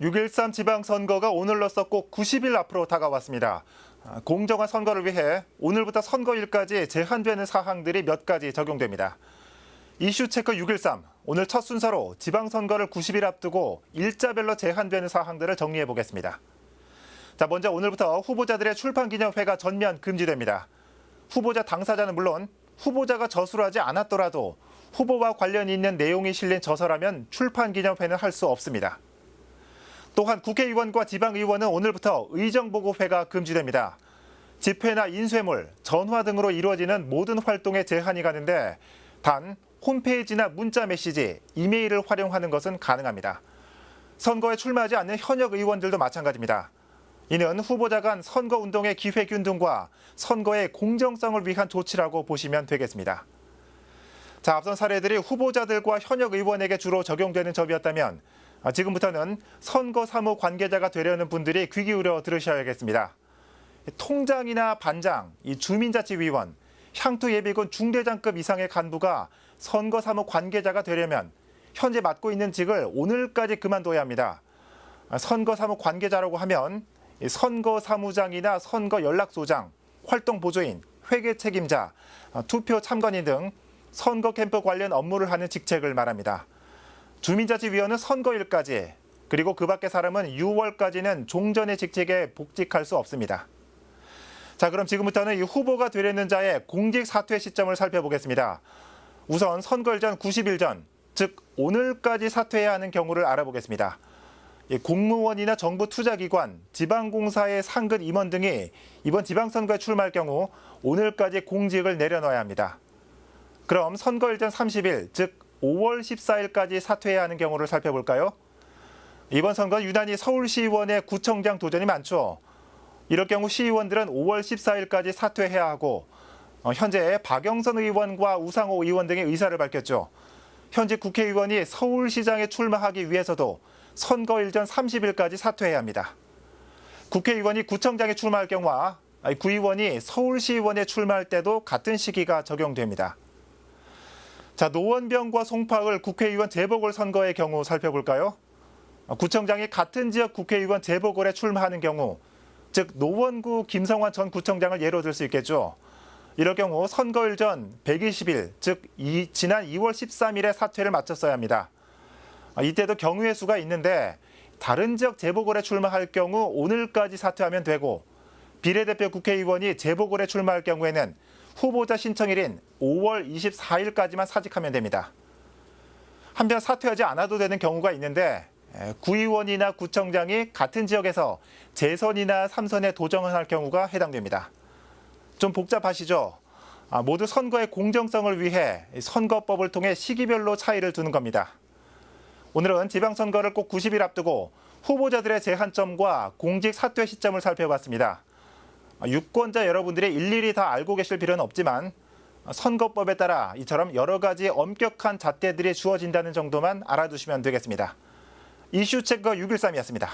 6.13 지방선거가 오늘로써 꼭 90일 앞으로 다가왔습니다. 아, 공정한 선거를 위해 오늘부터 선거일까지 제한되는 사항들이 몇 가지 적용됩니다. 이슈 체크 6.13 오늘 첫 순서로 지방선거를 90일 앞두고 일자별로 제한되는 사항들을 정리해 보겠습니다. 자, 먼저 오늘부터 후보자들의 출판 기념회가 전면 금지됩니다. 후보자 당사자는 물론 후보자가 저수를 하지 않았더라도 후보와 관련이 있는 내용이 실린 저서라면 출판 기념회는 할 수 없습니다. 또한 국회의원과 지방의원은 오늘부터 의정보고회가 금지됩니다. 집회나 인쇄물, 전화 등으로 이루어지는 모든 활동에 제한이 가는데 단 홈페이지나 문자 메시지, 이메일을 활용하는 것은 가능합니다. 선거에 출마하지 않는 현역 의원들도 마찬가지입니다. 이는 후보자 간 선거 운동의 기회균 등과 선거의 공정성을 위한 조치라고 보시면 되겠습니다. 자, 앞선 사례들이 후보자들과 현역 의원에게 주로 적용되는 점이었다면 아, 지금부터는 선거 사무 관계자가 되려는 분들이 귀 기울여 들으셔야겠습니다. 통장이나 반장, 이 주민자치위원, 향토예비군 중대장급 이상의 간부가 선거 사무 관계자가 되려면 현재 맡고 있는 직을 오늘까지 그만둬야 합니다. 아, 선거 사무 관계자라고 하면 이 선거 사무장이나 선거 연락소장, 활동 보조인, 회계 책임자, 아, 투표 참관인 등 선거 캠프 관련 업무를 하는 직책을 말합니다. 주민자치위원은 선거일까지 그리고 그 밖의 사람은 6월까지는 종전의 직책에 복직할 수 없습니다. 자, 그럼 지금부터는 이 후보가 되려는 자의 공직 사퇴 시점을 살펴보겠습니다. 우선 선거일 전 90일 전, 즉 오늘까지 사퇴해야 하는 경우를 알아보겠습니다. 이 공무원이나 정부 투자기관, 지방공사의 상근 임원 등이 이번 지방선거에 출마할 경우 오늘까지 공직을 내려놓아야 합니다. 그럼 선거일 전 30일, 즉 5월 14일까지 사퇴해야 하는 경우를 살펴볼까요? 이번 선거는 유난히 서울시의원의 구청장 도전이 많죠. 이럴 경우 시의원들은 5월 14일까지 사퇴해야 하고 어, 현재 박영선 의원과 우상호 의원 등의 의사를 밝혔죠. 현재 국회의원이 서울시장에 출마하기 위해서도 선거일 전 30일까지 사퇴해야 합니다. 국회의원이 구청장에 출마할 경우와 구의원이 서울시의원에 출마할 때도 같은 시기가 적용됩니다. 자, 노원병과 송파을 국회의원 재보궐 선거의 경우 살펴볼까요? 어, 구청장이 같은 지역 국회의원 재보궐에 출마하는 경우, 즉 노원구 김성환 전 구청장을 예로 들 수 있겠죠. 이럴 경우 선거일 전 120일, 즉 이, 지난 2월 13일에 사퇴를 마쳤어야 합니다. 아, 이때도 경우의 수가 있는데 다른 지역 재보궐에 출마할 경우 오늘까지 사퇴하면 되고 비례대표 국회의원이 재보궐에 출마할 경우에는 후보자 신청일인 5월 24일까지만 사직하면 됩니다. 한편 사퇴하지 않아도 되는 경우가 있는데 에, 구의원이나 구청장이 같은 지역에서 재선이나 삼선에 도전을 할 경우가 해당됩니다. 좀 복잡하시죠? 아, 모두 선거의 공정성을 위해 선거법을 통해 시기별로 차이를 두는 겁니다. 오늘은 지방선거를 꼭 90일 앞두고 후보자들의 제한점과 공직 사퇴 시점을 살펴봤습니다. 아, 유권자 여러분들이 일일이 다 알고 계실 필요는 없지만 선거법에 따라 이처럼 여러 가지 엄격한 잣대들이 주어진다는 정도만 알아두시면 되겠습니다. 이슈 체크 613이었습니다.